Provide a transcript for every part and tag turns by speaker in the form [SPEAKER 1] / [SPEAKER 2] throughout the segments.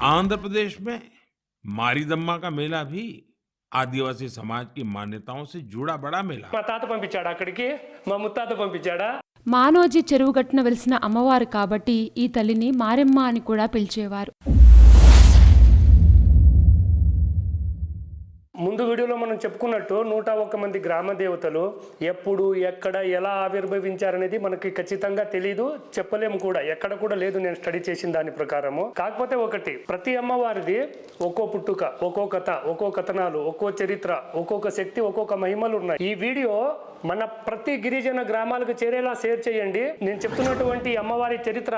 [SPEAKER 1] आंध्र प्रदेश में मारीदम्मा का मेला भी आदिवासी समाज की मान्यताओं से जुड़ा बड़ा मेला
[SPEAKER 2] మా తాత పంపించాడా అక్కడికి మా ముత్తాత పంపించాడా
[SPEAKER 3] మానోజీ చెరువు గట్టున వెలిసిన అమ్మవారు కాబట్టి ఈ తల్లిని మారెమ్మ అని కూడా పిలిచేవారు
[SPEAKER 2] ఇందులో మనం చెప్పుకున్నట్టు నూట ఒక్క మంది గ్రామ దేవతలు ఎప్పుడు ఎక్కడ ఎలా ఆవిర్భవించారనేది మనకి ఖచ్చితంగా తెలియదు చెప్పలేము కూడా. ఎక్కడ కూడా లేదు నేను స్టడీ చేసిన దాని ప్రకారము. కాకపోతే ఒకటి ప్రతి అమ్మవారిది ఒక్కో పుట్టుక ఒక్కో కథ ఒక్కో కథనాలు ఒక్కో చరిత్ర ఒక్కొక్క శక్తి ఒక్కొక్క మహిమలు ఉన్నాయి. ఈ వీడియో మన ప్రతి గిరిజన గ్రామాలకు చేరేలా షేర్ చేయండి. నేను చెప్తున్నటువంటి అమ్మవారి చరిత్ర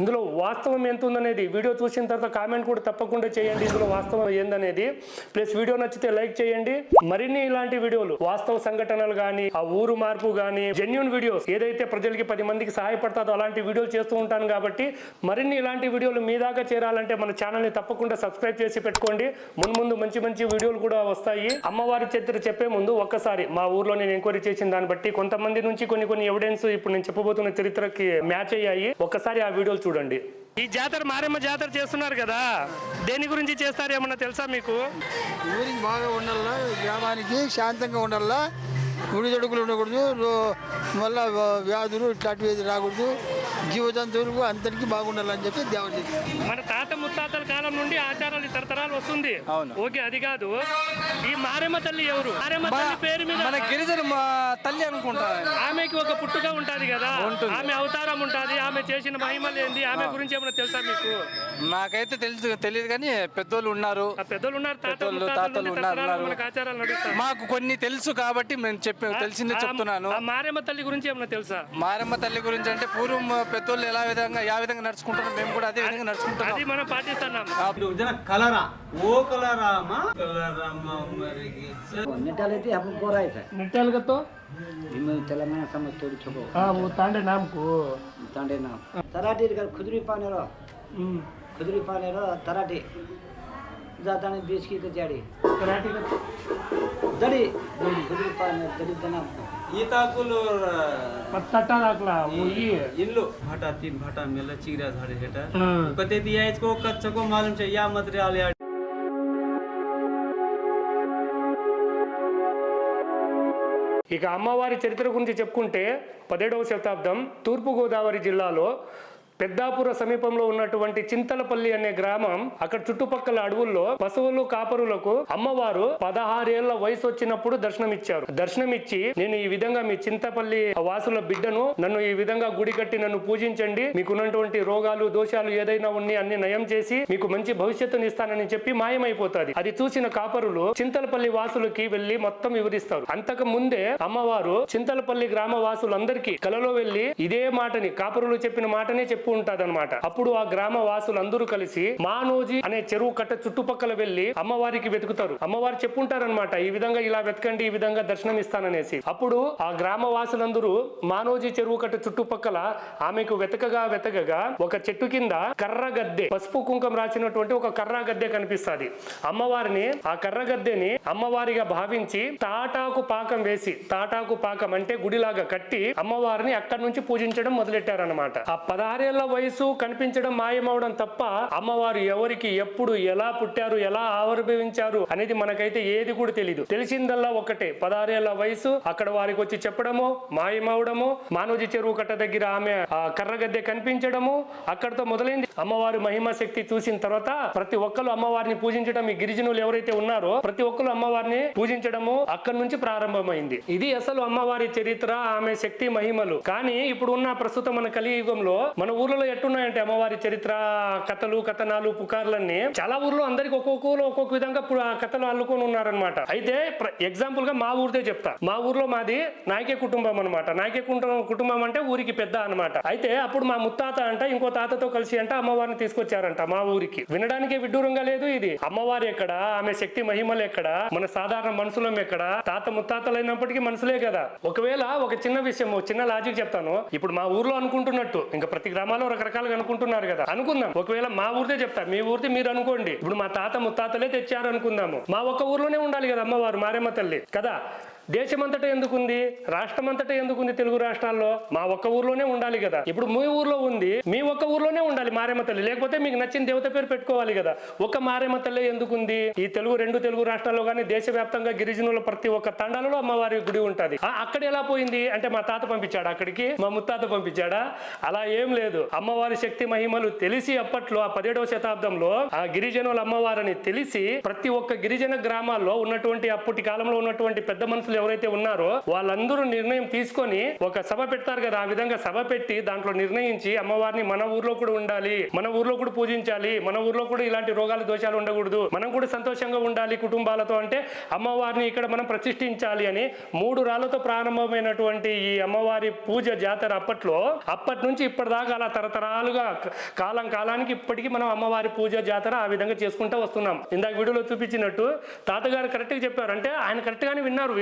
[SPEAKER 2] ఇందులో వాస్తవం ఎంత ఉందనేది వీడియో చూసిన తర్వాత కామెంట్ కూడా తప్పకుండా చేయండి. ఇందులో వాస్తవం ఏందనేది. ప్లస్ వీడియో నచ్చితే లైక్ చేయండి. మరిన్ని ఇలాంటి వీడియోలు వాస్తవ సంఘటనలు కానీ ఆ ఊరు మార్పు కానీ జెన్యున్ వీడియోస్ ఏదైతే ప్రజలకి పది మందికి సహాయపడతాదో అలాంటి వీడియోలు చేస్తూ ఉంటాను కాబట్టి మరిన్ని ఇలాంటి వీడియోలు మీ దాకా చేరాలంటే మన ఛానల్ని తప్పకుండా సబ్స్క్రైబ్ చేసి పెట్టుకోండి. మున్ముందు ముందు మంచి మంచి వీడియోలు కూడా వస్తాయి. అమ్మవారి చరిత్ర చెప్పే ముందు ఒక్కసారి మా ఊర్లో నేను ఎంక్వైరీ చేసిన దాన్ని బట్టి కొంతమంది నుంచి కొన్ని కొన్ని ఎవిడెన్స్ ఇప్పుడు నేను చెప్పబోతున్న చరిత్రకి మ్యాచ్ అయ్యాయి. ఒక్కసారి ఆ వీడియోలు చూడండి. ఈ జాతర మారేమ్మ జాతర చేస్తున్నారు కదా. దేని గురించి చేస్తారు ఏమన్నా తెలుసా మీకు?
[SPEAKER 4] ఊరికి బాగా ఉండాలా గ్రామానికి శాంతంగా ఉండాలా గుడి తొడుగులు ఉండకూడదు. మళ్ళా వ్య- వ్యాధులు ఇట్లాంటివి రాకూడదు. జీవజంతువులకు అందరికీ బాగుండాలని చెప్పి దేవుడు.
[SPEAKER 2] మన తాత ముత్తాతల కాలం నుండి ఆచారాలు తరతరాలు వస్తుంది.
[SPEAKER 5] అవును.
[SPEAKER 2] ఓకే అది కాదు. ఈ మారేమ్మ తల్లి ఎవరు? మారేమ్మ తల్లి పేరు మీద
[SPEAKER 5] మన గిరిజన మా తల్లి అనుకుంటా.
[SPEAKER 2] ఆమెకి ఒక పుట్టుక ఉంటది కదా. ఆమె అవతారం ఉంటది. ఆమె చేసిన మహిమలు ఏంది ఆమె గురించి ఏమైనా తెలుసా మీకు?
[SPEAKER 5] నాకైతే తెలుసు తెలియదు కానీ పెద్దోళ్ళు ఉన్నారు.
[SPEAKER 2] ఆ పెద్దోళ్ళు ఉన్నారు తాత
[SPEAKER 5] పెద్దోళ్ళు,
[SPEAKER 2] ముత్తాతల
[SPEAKER 5] తాతలు
[SPEAKER 2] నుండి
[SPEAKER 5] ఉన్నారు, మాకు కొన్ని తెలుసు కాబట్టి మేము చెప్పావు తెలిసిందే చెప్తున్నాను.
[SPEAKER 2] మారమ్మ తల్లి గురించి ఏమన్నా తెలుసా?
[SPEAKER 5] మారమ్మ తల్లి గురించి అంటే పూర్వం పెద్దోళ్ళు ఎలా విధంగా యా విధంగా నడుచుకుంటున్నాం మేము కూడా అదే విధంగా నడుచుకుంటున్నాం.
[SPEAKER 2] అది మనం పాటిస్తున్నాం.
[SPEAKER 6] కలరా
[SPEAKER 2] ఓ जाताने
[SPEAKER 6] देश की कचारी कराटी का दड़ी बुली દાદાને पाने दड़ी જાડી ये ताकुल और पत्ता દડી બનાવ
[SPEAKER 7] ఈతాకులు
[SPEAKER 2] పట్టటాకుల
[SPEAKER 7] ఇల్లు भाटा तीन भाटा में चिगरा झाड़े हेटा पते दिया इसको कच्चा को मालूम चाहिए या मटेरियल या
[SPEAKER 2] ఇక అమ్మవారి చరిత్ర గురించి చెప్పుకుంటే పదిహేడవ శతాబ్దం తూర్పుగోదావరి జిల్లాలో పెద్దాపుర సమీపంలో ఉన్నటువంటి చింతలపల్లి అనే గ్రామం అక్కడ చుట్టుపక్కల అడవుల్లో పశువులు కాపరులకు అమ్మవారు పదహారేళ్ళ వయసు వచ్చినప్పుడు దర్శనమిచ్చారు. దర్శనమిచ్చి నేను ఈ విధంగా మీ చింతపల్లి వాసుల బిడ్డను నన్ను ఈ విధంగా గుడి కట్టి నన్ను పూజించండి. మీకున్నటువంటి రోగాలు దోషాలు ఏదైనా ఉన్నాయి అన్ని నయం చేసి మీకు మంచి భవిష్యత్తుని ఇస్తానని చెప్పి మాయమైపోతుంది. అది చూసిన కాపరులు చింతలపల్లి వాసులకి వెళ్ళి మొత్తం వివరిస్తారు. అంతకు ముందే అమ్మవారు చింతలపల్లి గ్రామ వాసులందరికీ కలలో వెళ్ళి ఇదే మాటని కాపరులు చెప్పిన మాటనే చెప్పి ఉంటాదన్నమాట. అప్పుడు ఆ గ్రామ వాసులందరూ కలిసి మానోజీ అనే చెరువు కట్ట చుట్టుపక్కల వెళ్ళి అమ్మవారికి వెతుకుతారు. అమ్మవారు చెప్పుంటారనమాట ఈ విధంగా ఇలా వెతకండి ఈ విధంగా దర్శనం ఇస్తాననేసి అప్పుడు ఆ గ్రామ వాసులందరూ మానోజీ చెరువు కట్ట చుట్టుపక్కల ఆమెకు వెతకగా వెతకగా ఒక చెట్టు కింద కర్ర గద్దె పసుపు కుంకం రాసినటువంటి ఒక కర్ర గద్దె కనిపిస్తుంది. అమ్మవారిని ఆ కర్ర గద్దెని అమ్మవారిగా భావించి తాటాకు పాకం వేసి తాటాకు పాకం అంటే గుడిలాగా కట్టి అమ్మవారిని అక్కడి నుంచి పూజించడం మొదలెట్టారనమాట ఆ పదహారేళ్ళ వయసు కనిపించడం మాయమవడం తప్ప అమ్మవారు ఎవరికి ఎప్పుడు ఎలా పుట్టారు ఎలా ఆవిర్భవించారు అనేది మనకైతే ఏది కూడా తెలియదు తెలిసిందల్లా ఒకటే పదహారేళ్ళ వయసు అక్కడ వారికి వచ్చి చెప్పడము మాయమవడము మానవజీ చెరువు కట్ట దగ్గర ఆమె కర్రగద్దె కనిపించడము అక్కడతో మొదలైంది. అమ్మవారి మహిమ శక్తి చూసిన తర్వాత ప్రతి ఒక్కరు అమ్మవారిని పూజించడం ఈ గిరిజనులు ఎవరైతే ఉన్నారో ప్రతి ఒక్కరు అమ్మవారిని పూజించడము అక్కడి నుంచి ప్రారంభమైంది. ఇది అసలు అమ్మవారి చరిత్ర ఆమె శక్తి మహిమలు. కానీ ఇప్పుడు ఉన్న ప్రస్తుతం మన కలియుగంలో మన ఊర్లలో ఎట్టున్నాయంటే అమ్మవారి చరిత్ర కథలు కథనాలు పుకార్లన్నీ చాలా ఊర్లో అందరికి ఒక్కొక్కరు ఒక్కొక్క విధంగా ఆ కథలు అల్లుకొని ఉన్నారనమాట అయితే ఎగ్జాంపుల్గా మా ఊరిదే చెప్తా. మా ఊర్లో మాది నాయకే కుటుంబం అనమాట నాయకే కుటుంబం కుటుంబం అంటే ఊరికి పెద్ద అన్నమాట. అయితే అప్పుడు మా ముత్తాత అంట ఇంకో తాతతో కలిసి అంట అమ్మవారిని తీసుకొచ్చారంట మా ఊరికి. వినడానికి విడ్డూరంగా లేదు ఇది. అమ్మవారి ఎక్కడ? ఆమె శక్తి మహిమలు ఎక్కడ? మన సాధారణ మనుషులం ఎక్కడ? తాత ముత్తాతలైనప్పటికీ మనుషులే కదా. ఒకవేళ ఒక చిన్న విషయం చిన్న లాజిక్ చెప్తాను. ఇప్పుడు మా ఊర్లో అనుకుంటున్నట్టు ఇంకా ప్రతి గ్రామాల్లో రకరకాలుగా అనుకుంటున్నారు కదా. అనుకుందాం. ఒకవేళ మా ఊరితే చెప్తా. మీ ఊరితే మీరు అనుకోండి. ఇప్పుడు మా తాత ముత్తాతలే తెచ్చారు అనుకుందాము మా ఒక్క ఊర్లోనే ఉండాలి కదా అమ్మవారు మారేమ్మ తల్లి. కదా? దేశమంతటా ఎందుకుంది? రాష్ట్రమంతటా ఎందుకుంది తెలుగు రాష్ట్రాల్లో? మా ఒక్క ఊర్లోనే ఉండాలి కదా. ఇప్పుడు మీ ఊర్లో ఉంది మీ ఒక్క ఊర్లోనే ఉండాలి మారేమ తల్లి. లేకపోతే మీకు నచ్చిన దేవత పేరు పెట్టుకోవాలి కదా. ఒక మారేమ తల్లి ఎందుకుంది? ఈ తెలుగు రెండు తెలుగు రాష్ట్రాల్లో కానీ దేశవ్యాప్తంగా గిరిజనుల ప్రతి ఒక్క తండాలలో అమ్మవారి గుడి ఉంటది. అక్కడ ఎలా పోయింది? అంటే మా తాత పంపించాడు అక్కడికి? మా ముత్తాత పంపించాడా? అలా ఏం లేదు. అమ్మవారి శక్తి మహిమలు తెలిసి అప్పట్లో ఆ పదిహేడవ శతాబ్దంలో ఆ గిరిజనుల అమ్మవారిని తెలిసి ప్రతి ఒక్క గిరిజన గ్రామాల్లో ఉన్నటువంటి అప్పటి కాలంలో ఉన్నటువంటి పెద్ద మనుషులు ఎవరైతే ఉన్నారో వాళ్ళందరూ నిర్ణయం తీసుకొని ఒక సభ పెడతారు కదా ఆ విధంగా సభ పెట్టి దాంట్లో నిర్ణయించి అమ్మవారిని మన ఊర్లో కూడా ఉండాలి మన ఊర్లో కూడా పూజించాలి మన ఊర్లో కూడా ఇలాంటి రోగాలు దోషాలు ఉండకూడదు మనం కూడా సంతోషంగా ఉండాలి కుటుంబాలతో అంటే అమ్మవారిని ఇక్కడ మనం ప్రతిష్ఠించాలి అని మూడు రాళ్ళతో ప్రారంభమైనటువంటి ఈ అమ్మవారి పూజ జాతర అప్పట్లో అప్పటి నుంచి ఇప్పటిదాకా అలా తరతరాలుగా కాలం కాలానికి ఇప్పటికీ మనం అమ్మవారి పూజ జాతర ఆ విధంగా చేసుకుంటూ వస్తున్నాం. ఇందాక వీడియోలో చూపించినట్టు తాతగారు కరెక్ట్గా చెప్పారు. అంటే ఆయన కరెక్ట్గానే విన్నారు.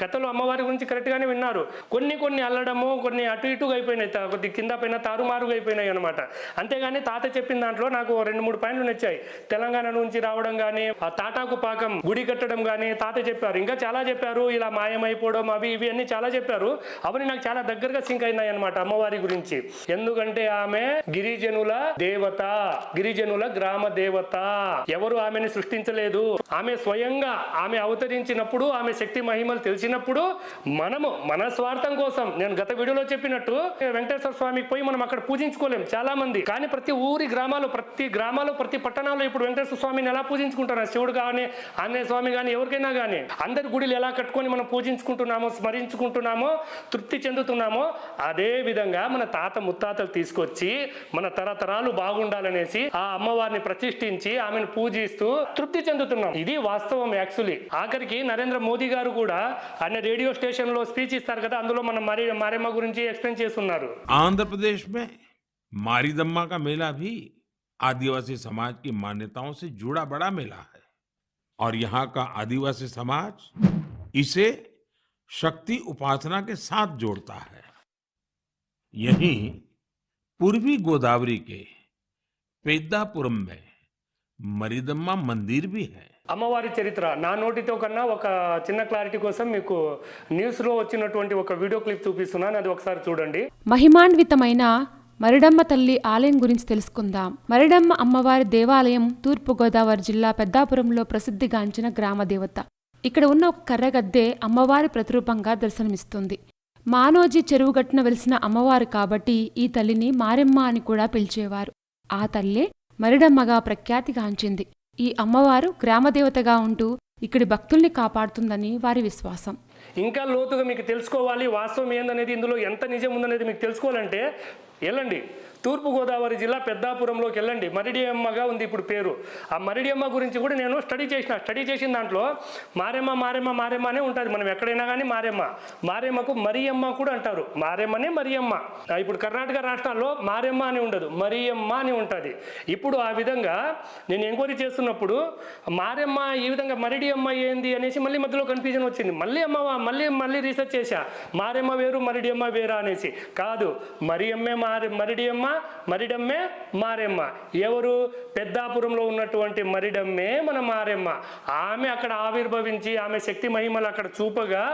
[SPEAKER 2] కథలు అమ్మవారి గురించి కరెక్ట్గానే విన్నారు. కొన్ని కొన్ని అల్లడము కొన్ని అటు ఇటుగా అయిపోయినాయి. కొద్ది కింద పైన తారుమారుగా అయిపోయినాయి అనమాట అంతేగాని తాత చెప్పిన దాంట్లో నాకు రెండు మూడు పాయింట్లు నచ్చాయి. తెలంగాణ నుంచి రావడం కానీ ఆ తాటాకు పాకం గుడి కట్టడం కానీ తాత చెప్పారు. ఇంకా చాలా చెప్పారు. ఇలా మాయమైపోవడం అవి ఇవి అన్ని చాలా చెప్పారు. అవన్నీ నాకు చాలా దగ్గరగా సింక్ అయినాయి అనమాట అమ్మవారి గురించి. ఎందుకంటే ఆమె గిరిజనుల దేవత గిరిజనుల గ్రామ దేవత. ఎవరు ఆమెని సృష్టించలేదు. ఆమె స్వయంగా ఆమె అవతరించినప్పుడు ఆమె శక్తి మహిమ మహిమలు తెలిసినప్పుడు మనము మన స్వార్థం కోసం నేను గత వీడియోలో చెప్పినట్టు వెంకటేశ్వర స్వామికి పోయి మనం అక్కడ పూజించుకోలేం చాలా మంది కానీ ప్రతి ఊరి గ్రామాలు ప్రతి గ్రామాలు ప్రతి పట్టణాల్లో ఇప్పుడు వెంకటేశ్వర స్వామిని ఎలా పూజించుకుంటున్నారు శివుడు కానీ ఆంజనేయ స్వామి కానీ ఎవరికైనా కానీ అందరి గుడిలు ఎలా కట్టుకొని మనం పూజించుకుంటున్నామో స్మరించుకుంటున్నామో తృప్తి చెందుతున్నామో అదే విధంగా మన తాత ముత్తాతలు తీసుకొచ్చి మన తరతరాలు బాగుండాలనేసి ఆ అమ్మవారిని ప్రతిష్ఠించి ఆమెను పూజిస్తూ తృప్తి చెందుతున్నాం. ఇది వాస్తవం యాక్చువల్లీ. ఆఖరికి నరేంద్ర మోదీ గారు కూడా ఆయన రేడియో స్టేషన్ లో స్పీచ్ ఇస్తారు కదా అందులో మనం మరి మారేమ్మ గురించి ఎక్స్ప్లెయిన్ చేస్తున్నారు
[SPEAKER 1] आंध्र प्रदेश में मारीदम्मा का मेला भी आदिवासी समाज की मान्यताओं से जुड़ा बड़ा मेला है और यहाँ का आदिवासी समाज इसे शक्ति उपासना के साथ जोड़ता है यहीं पूर्वी गोदावरी के पेद्दापुरम में మరిదమ్మ మందిర్ బి హై
[SPEAKER 2] అమ్మవారి చరిత్ర. నా నోటితో కన్నా ఒక చిన్న క్లారిటీ కోసం మీకు న్యూస్లో వచ్చినటువంటి ఒక వీడియో క్లిప్ చూపిస్తున్నాను. అది ఒకసారి చూడండి.
[SPEAKER 3] మహిమాన్వితమైన మరిడమ్మ తల్లి ఆలయం గురించి తెలుసుకుందాం. మరిడమ్మ అమ్మవారి దేవాలయం తూర్పుగోదావరి జిల్లా పెద్దాపురంలో ప్రసిద్ధిగాంచిన గ్రామదేవత ఇక్కడ ఉన్న ఒక కర్రగద్దె అమ్మవారి ప్రతిరూపంగా దర్శనమిస్తుంది. మానోజీ చెరువుగట్టున వెలిసిన అమ్మవారు కాబట్టి ఈ తల్లిని మారెమ్మ అని కూడా పిలిచేవారు. ఆ తల్లే మరిడమ్మగా ప్రఖ్యాతిగాంచింది. ఈ అమ్మవారు గ్రామదేవతగా ఉంటూ ఇక్కడి భక్తుల్ని కాపాడుతుందని వారి విశ్వాసం.
[SPEAKER 2] ఇంకా లోతుగా మీకు తెలుసుకోవాలి వాస్తవం ఏందనేది ఇందులో ఎంత నిజం ఉందనేది మీకు తెలుసుకోవాలంటే వెళ్ళండి. తూర్పుగోదావరి జిల్లా పెద్దాపురంలోకి వెళ్ళండి. మరిడియమ్మగా ఉంది ఇప్పుడు పేరు. ఆ మరిడియమ్మ గురించి కూడా నేను స్టడీ చేసిన. స్టడీ చేసిన దాంట్లో మారెమ్మ మారెమ్మ మారెమ్మ అనే ఉంటుంది. మనం ఎక్కడైనా కానీ మారెమ్మ. మారెమ్మకు మరియమ్మ కూడా అంటారు. మారెమ్మనే మరియమ్మ. ఇప్పుడు కర్ణాటక రాష్ట్రాల్లో మారెమ్మ అని ఉండదు. మరియమ్మ అని ఉంటుంది. ఇప్పుడు ఆ విధంగా నేను ఎంక్వైరీ చేస్తున్నప్పుడు మారెమ్మ ఈ విధంగా మరిడియమ్మ ఏంది అనేసి మళ్ళీ మధ్యలో కన్ఫ్యూజన్ వచ్చింది. మళ్ళీ అమ్మ మళ్ళీ మళ్ళీ రీసెర్చ్ చేశా. మారెమ్మ వేరు మరిడియమ్మ వేరా అనేసి. కాదు. మరియమ్మే మారి మరిడియమ్మ మరిడమ్మే మారెమ్మ. ఎవరు? పెద్దాపురంలో ఉన్నటువంటి మరిడమ్మే మన మారెమ్మ. ఆమె అక్కడ ఆవిర్భవించి ఆమె శక్తి మహిమలు అక్కడ చూపగా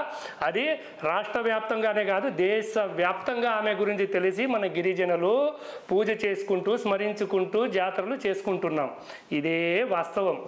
[SPEAKER 2] అది రాష్ట్ర వ్యాప్తంగానే కాదు దేశ వ్యాప్తంగా ఆమె గురించి తెలిసి మన గిరిజనులు పూజ చేసుకుంటూ స్మరించుకుంటూ జాతరలు చేసుకుంటున్నాం. ఇదే వాస్తవం.